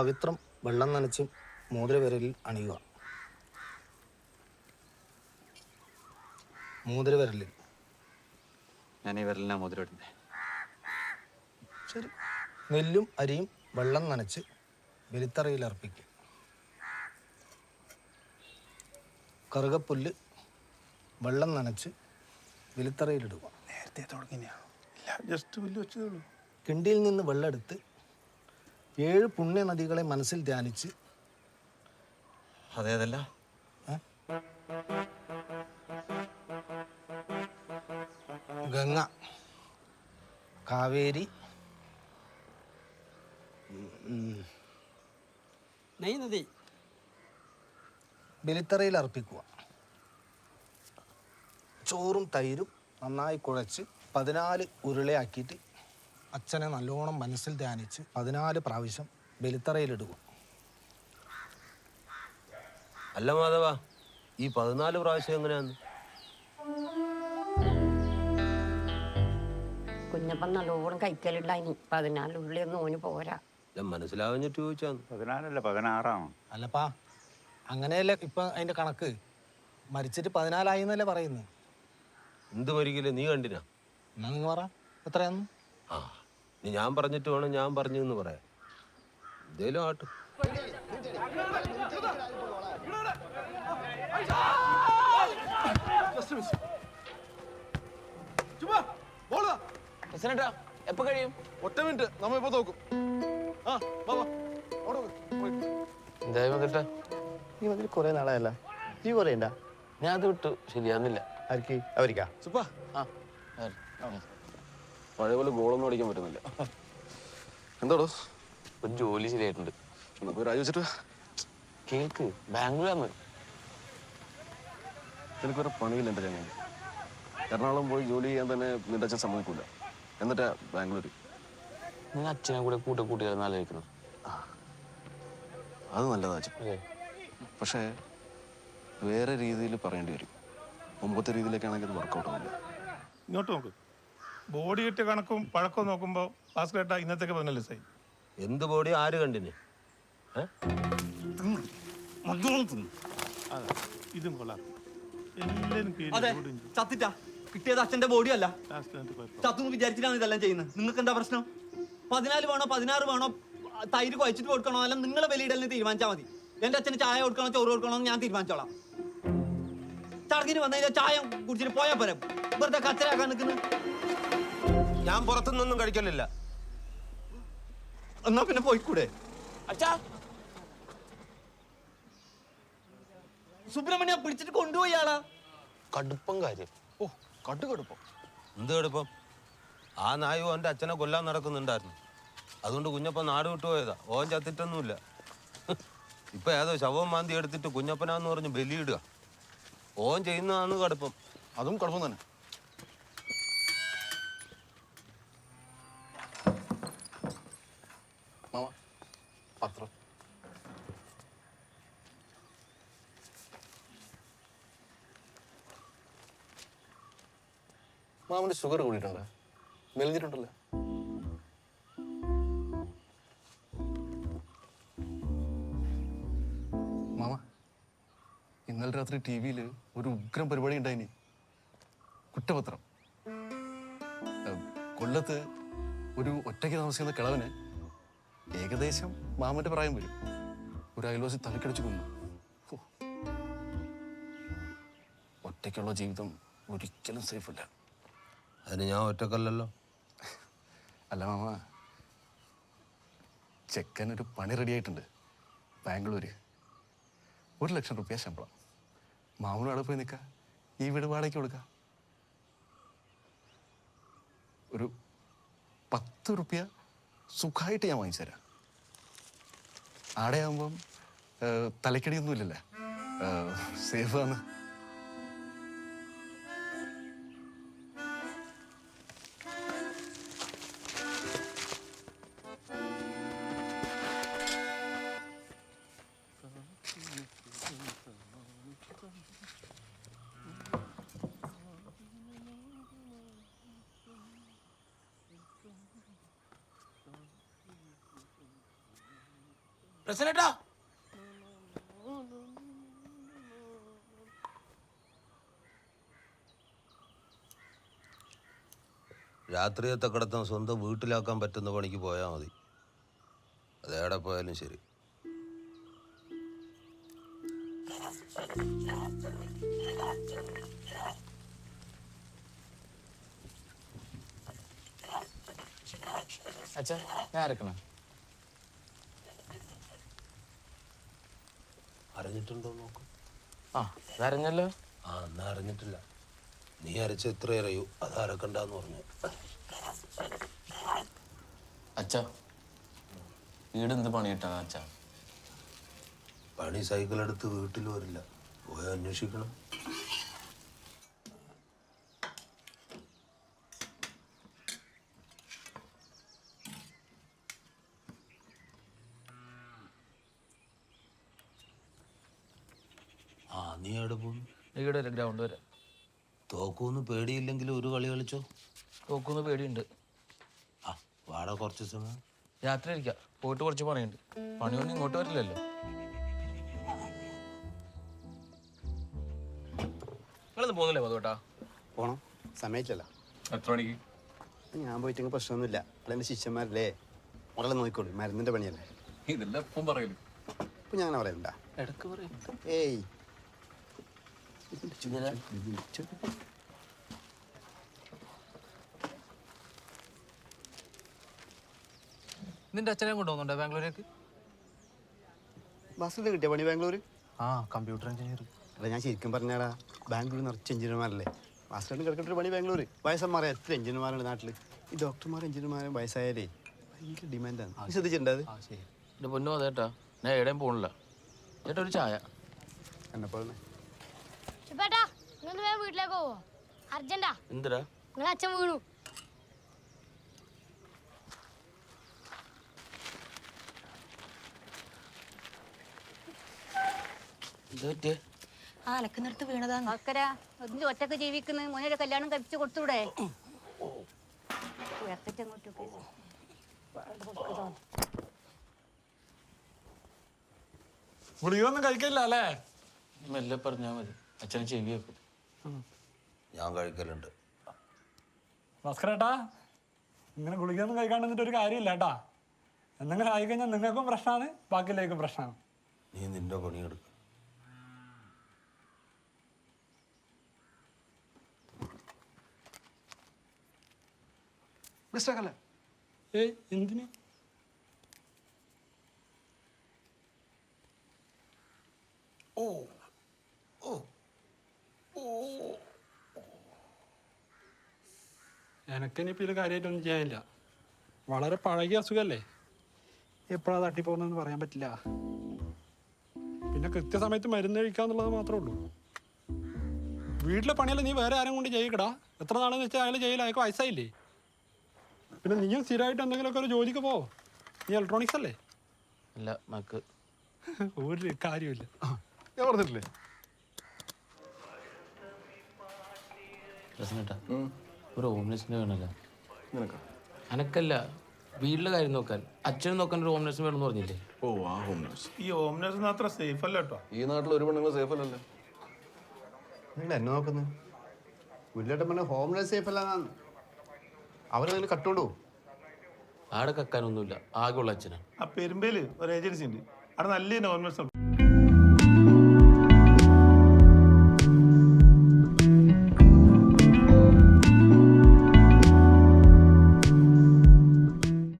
പവിത്രം വെള്ളം നനച്ച് മോതിരവിരലിൽ അണിയുക. മോതിരവിരലിൽ. ഞാൻ ഈ വിരലിനാ മുതിരിടുന്നത് ശരി. നെല്ലും അരിയും വെള്ളം നനച്ച് വെലിത്തറയിൽ അർപ്പിക്കും കറുകപ്പുല്ല് വെള്ളം നനച്ച് വെലിത്തറയിലിടുക നേരത്തെ തുടങ്ങിയാണ് ഇല്ല ജസ്റ്റ് പുല്ല് വെച്ചതേ ഉള്ളൂ. കിണ്ടിയിൽ നിന്ന് വെള്ളമെടുത്ത് ഏഴ് പുണ്യ നദികളെ മനസ്സിൽ ധ്യാനിച്ച് അതേതല്ല? ഗംഗ കാവേരി നെയ് നദി. ബലിത്തറയിൽ അർപ്പിക്കുക. ചോറും തൈരും നന്നായി കുഴച്ച് പതിനാല് ഉരുളയാക്കിയിട്ട് അച്ഛനെ നല്ലോണം മനസ്സിൽ ധ്യാനിച്ച് പതിനാല് പ്രാവശ്യം ബലിത്തറയിലിടുക. അല്ല മാധവ ഈ പതിനാല് പ്രാവശ്യം എങ്ങനെയാന്ന്? കുഞ്ഞപ്പൻ നല്ലോണം കഴിക്കലുണ്ടായിനി പതിനാല് ഉള്ളിയൊന്നും ഓന് പോരാ. മനസ്സിലാവഞ്ഞിട്ട് ചോദിച്ചാന്ന്. പതിനാലല്ല പതിനാറാണ്? അല്ലപ്പാ അങ്ങനെയല്ലേ ഇപ്പൊ അതിന്റെ കണക്ക്? മരിച്ചിട്ട് പതിനാലായി എന്നല്ലേ പറയുന്നത് എന്ത് മരിക്കില്ല നീ കണ്ടിനാ? എന്നാ നിങ്ങൾ പറ. എത്രയാന്ന്? ആ. ഞാൻ പറഞ്ഞിട്ട് വേണം ഞാൻ പറഞ്ഞു എന്ന് പറയാം എന്തേലും ആട്ട് എപ്പ കഴിയും? ഒറ്റ മിനിറ്റ് നമ്മ ഇപ്പൊ നോക്കും. ആ വാ, വാ. വന്നിട്ട് നീ വന്നിട്ട് കുറെ നാളായല്ല. നീ പറയണ്ട ഞാൻ അത് വിട്ടു ശരിയാവുന്നില്ല. ആർക്ക്? അവരിക്കാ. സുപ്പാ. പഴയ പോലെ ഗോളൊന്നും അടിക്കാൻ പറ്റുന്നില്ല. എന്താടോ ഒരു ജോലി ശരിയായിട്ടുണ്ട്. എന്നാ പോയി രാജിവെച്ചിട്ട് കേൾക്ക് ബാംഗ്ലൂരാന്ന്. എനിക്കൊരു പണിയില്ല എന്റെ ചങ്ങനെ എറണാകുളം പോയി ജോലി ചെയ്യാൻ തന്നെ നിന്റെ അച്ഛൻ സമ്മതിക്കൂല. എന്നിട്ടാ ബാംഗ്ലൂർ നിങ്ങൾ അച്ഛനെ കൂടെ കൂട്ടി കൂട്ടി ആലോചിക്കുന്നു. അത് നല്ലതാ അച്ഛൻ. പക്ഷേ വേറെ രീതിയിൽ പറയേണ്ടി വരും. മുമ്പത്തെ രീതിയിലേക്കാണെങ്കിൽ അത് വർക്കൗട്ട് ആവില്ല ഇങ്ങോട്ട് നോക്ക്. ബോഡി ഇട്ട് കണക്കും പഴക്കവും നോക്കുമ്പോൾ ഭാസ്കരേട്ട ഇന്നത്തേക്ക് പതിനല്ല സൈ എന്ത് ബോഡി? ആര് കണ്ടിന്? ഇതും കൊള്ളാം. ചത്തിട്ടാ. കിട്ടിയത് അച്ഛന്റെ ബോഡി അല്ല ചത്തു വിചാരിച്ചിട്ടാണ് ഇതെല്ലാം ചെയ്യുന്നത്. നിങ്ങൾക്ക് എന്താ പ്രശ്നം? പതിനാല് വേണോ പതിനാറ് വേണോ തൈര് കുഴച്ചിട്ട് കൊടുക്കണോ അല്ല നിങ്ങളെ വിലയിടലിന് തീരുമാനിച്ചാൽ മതി. എന്റെ അച്ഛന് ചായ കൊടുക്കണോ ചോറ് കൊടുക്കണോ ഞാൻ തീരുമാനിച്ചോളാം. ചടങ്ങിന് വന്നു കഴിഞ്ഞാൽ ചായ കുടിച്ചിട്ട് പോയാൽ പോരെ. വെറുതെ കച്ചരാക്കാൻ നിൽക്കുന്നു. ഞാൻ പുറത്തുനിന്നൊന്നും കഴിക്കലില്ല. എന്നാ പിന്നെ പോയിക്കൂടെ? അച്ഛാ. സുബ്രഹ്മണ്യ പിടിച്ചിട്ട് കൊണ്ടുപോയി ആളാ. കടുപ്പം കാര്യം. ഓ കടു കടുപ്പം. എന്ത് കടുപ്പം? ആ നായു ഓന്റെ അച്ഛനെ കൊല്ലാൻ നടക്കുന്നുണ്ടായിരുന്നു. അതുകൊണ്ട് കുഞ്ഞപ്പൻ നാട് വിട്ടുപോയതാ ഓൻ ചത്തിട്ടൊന്നുമില്ല. ഇപ്പൊ ഏതോ ശവം മാന്തി എടുത്തിട്ട് കുഞ്ഞപ്പനാന്ന് പറഞ്ഞ് ബലിയിടുക. ഓൻ ചെയ്യുന്നതാണ് കടുപ്പം. അതും കടുപ്പം തന്നെ. മാമ പത്രം. മാമന്റെ ഷുഗർ കൂടിയിട്ടുണ്ട്. മെലിഞ്ഞിട്ടുണ്ടല്ലോ? മാമ ഇന്നലെ രാത്രി ടി വിയിൽ ഒരു ഉഗ്രം പരിപാടി ഉണ്ടായിനി. കുറ്റപത്രം. കൊല്ലത്ത് ഒരു ഒറ്റയ്ക്ക് താമസിക്കുന്ന കിളവന് ഏകദേശം മാമന്റെ പ്രായം വരും. ഒരു അയൽവാസി തലക്കടിച്ച് കൊന്നു. ഒറ്റയ്ക്കുള്ള ജീവിതം ഒരിക്കലും സേഫ് അല്ല. അതിന് ഞാൻ ഒറ്റക്കല്ലല്ലോ. അല്ല മാമ ചെക്കൻ ഒരു പണി റെഡിയായിട്ടുണ്ട് ബാംഗ്ലൂര്. ഒരു ലക്ഷം റുപ്യ ശമ്പളം. മാമനും അവിടെ പോയി നിൽക്കാം. ഈ വീട് വാടകയ്ക്ക് കൊടുക്കാം. ഒരു പത്ത് റുപ്യ സുഖമായിട്ട് ഞാൻ വാങ്ങിച്ചു തരാം. ആടെയാകുമ്പം തലക്കടിയൊന്നുമില്ലല്ലേ? സേഫാണ് പ്രസന്നേട്ടാ രാത്രിയത്തെ കിടത്തം സ്വന്തം വീട്ടിലാക്കാൻ പറ്റുന്ന പണിക്ക് പോയാൽ മതി. അതേടെ പോയാലും ശരി. അച്ഛാ ഞാൻ അരക്കണം. അറിഞ്ഞിട്ടുണ്ടോ നോക്ക്. ആ അതറിഞ്ഞല്ലോ. ആ എന്നാ അറിഞ്ഞിട്ടില്ല. നീ അരച്ച എത്ര അറിയൂ അത് അരക്കണ്ടെന്ന് പറഞ്ഞു. അച്ഛാ വീട് എന്ത് പണിയിട്ടാ അച്ഛ? അച്ഛാ പണി സൈക്കിൾ എടുത്ത് വീട്ടിൽ വരില്ല. പോയി അന്വേഷിക്കണം ആ നീ എവിടെ പോകുന്നു ഇവിടെ വരെ ഗ്രൗണ്ട് വരെ. തോക്കൂന്ന് പേടിയില്ലെങ്കിൽ ഒരു കളി കളിച്ചോ? തോക്കൂന്ന് പേടിയുണ്ട്. ആ വാടാ കുറച്ച് സമയം രാത്രി ഇരിക്കാം പോയിട്ട് കുറച്ച് പണിയുണ്ട്. പണിയൊന്നും ഇങ്ങോട്ട് വരില്ലല്ലോ. നിങ്ങളൊന്നും പോകുന്നില്ലേ മധുവേട്ടാ? പോണം. സമയത്തില്ല എത്ര മണിക്ക്? ഞാൻ പോയിട്ട് പ്രശ്നമൊന്നുമില്ല. അതെന്റെ ശിഷ്യന്മാരല്ലേ? മുറലെ നോക്കിക്കോളൂ. മരുന്നിന്റെ പണിയല്ലേ? ഇതെല്ലാം എപ്പം പറയൽ ഇപ്പൊ ഞാൻ പറയുന്നുണ്ടാ പറയണ്ട ഇടയ്ക്ക് പറയും. ഏയ് നിന്റെ അച്ഛനെ കൊണ്ടുപോകുന്നുണ്ടോ ബാംഗ്ലൂരേക്ക് ബസ്സിൽ കിട്ടിയ? പണി ബാംഗ്ലൂർ ആ കമ്പ്യൂട്ടർ എഞ്ചിനീയർ. അല്ല ഞാൻ ശരിക്കും പറഞ്ഞാടാ ബാംഗ്ലൂർ നിറച്ച് എഞ്ചിനീയർമാരല്ലേ? ബസ്സിൽ കിടക്കേണ്ട ഒരു പണി ബാംഗ്ലൂർ വയസ്സന്മാരെ എത്ര എഞ്ചിനീയർമാരുണ്ട് നാട്ടിൽ ഈ ഡോക്ടർമാർ എഞ്ചിനീയർമാരും വയസ്സായാലേ ഭയങ്കര ഡിമാൻഡാണ് ശ്രദ്ധിച്ചിട്ടുണ്ട് അത്? പൊന്നു അതേട്ടാ ഞാൻ എവിടെയും പോകണില്ല ചേട്ടാ ഒരു ചായ. എന്നെപ്പോലെ നിങ്ങൾ വേഗം വീട്ടിലേക്ക് പോവോ? അർജന്റാ. എന്തിനാ? നിങ്ങളെ അച്ഛൻ വീണു. ആ അലക്കുന്നിടത്ത് വീണതാ മക്കര ഒന്ന് ഒറ്റയ്ക്ക് ജീവിക്കുന്ന. മോനൊരു കല്യാണം കഴിച്ചു കൊടുത്തൂടെ? ഗുളികയൊന്നും കഴിക്കില്ല അല്ലേ? മെല്ലെ പറഞ്ഞാ മതി. അച്ഛനെ ചെവി വെക്കും. ഞാൻ കഴിക്കലുണ്ട്. ഭാസ്കരേട്ടാ ഇങ്ങനെ ഗുളികയൊന്നും കഴിക്കാണ്ട് നിന്നിട്ട് ഒരു കാര്യമില്ല കേട്ടാ. എന്തെങ്കിലും ആയിക്കഴിഞ്ഞാൽ നിങ്ങൾക്കും പ്രശ്നമാണ് ബാക്കിയിലേക്കും പ്രശ്നമാണ്. നീ നിന്റെ പണിയെടുക്ക. മിസ്റ്റേക്കല്ലേ ഏയ് എന്തിന്? ഓ ഓ ഓ എനക്കിനിപ്പോൾ ഇത് കാര്യമായിട്ടൊന്നും ചെയ്യാനില്ല. വളരെ പഴകിയ അസുഖമല്ലേ എപ്പോഴാണ് തട്ടിപ്പോകുന്നതെന്ന് പറയാൻ പറ്റില്ല. പിന്നെ കൃത്യസമയത്ത് മരുന്ന് കഴിക്കാന്നുള്ളത് മാത്രമേ ഉള്ളൂ. വീട്ടിലെ പണിയല്ല നീ വേറെ ആരും കൊണ്ട് ചെയ്യിക്കടാ. എത്ര നാളെന്ന് വെച്ചാൽ അയാൾ ചെയ്യില്ല അയാൾക്ക് വയസ്സായില്ലേ? പിന്നെ നീയും സ്ഥിരമായിട്ട് എന്തെങ്കിലുമൊക്കെ ഒരു ജോലിക്ക് പോ നീ ഇലക്ട്രോണിക്സ് അല്ലേ? അല്ല മക്ക്. ഒരു കാര്യമില്ല ഞാൻ പറഞ്ഞിട്ടില്ലേ? പ്രശ്നട്ടാ ഒരു ഹോംലെസ്സിനെ വേണമല്ല നിനക്കാ? അനക്കല്ല വീട്ടിലെ കാര്യം നോക്കാൻ. അച്ഛനും നോക്കാൻ ഒരു ഹോംലെസ് വേണമെന്ന് പറഞ്ഞില്ലേ? ഓ ആ ഹോം നേഴ്സ് ഈ ഹോം നഴ്സ് അത്ര സേഫ് അല്ല കേട്ടോ ഈ നാട്ടിൽ ഒരു പെണ്ണുങ്ങൾ സേഫ് അല്ലല്ലോ. നിങ്ങൾ എന്നെ നോക്കുന്നത് പുല്ലേട്ടൻ പറഞ്ഞ ഹോംലെസ് സേഫ് അല്ലാന്ന് അവരതിൽ കട്ടുകൊണ്ടു ആടെ കക്കാനൊന്നുമില്ല. ആകെയുള്ള അച്ഛനാണ് ആ പെരുമ്പേൽ ഒരു ഏജൻസി ഉണ്ട്. അവിടെ നല്ല ഹോംലെസ്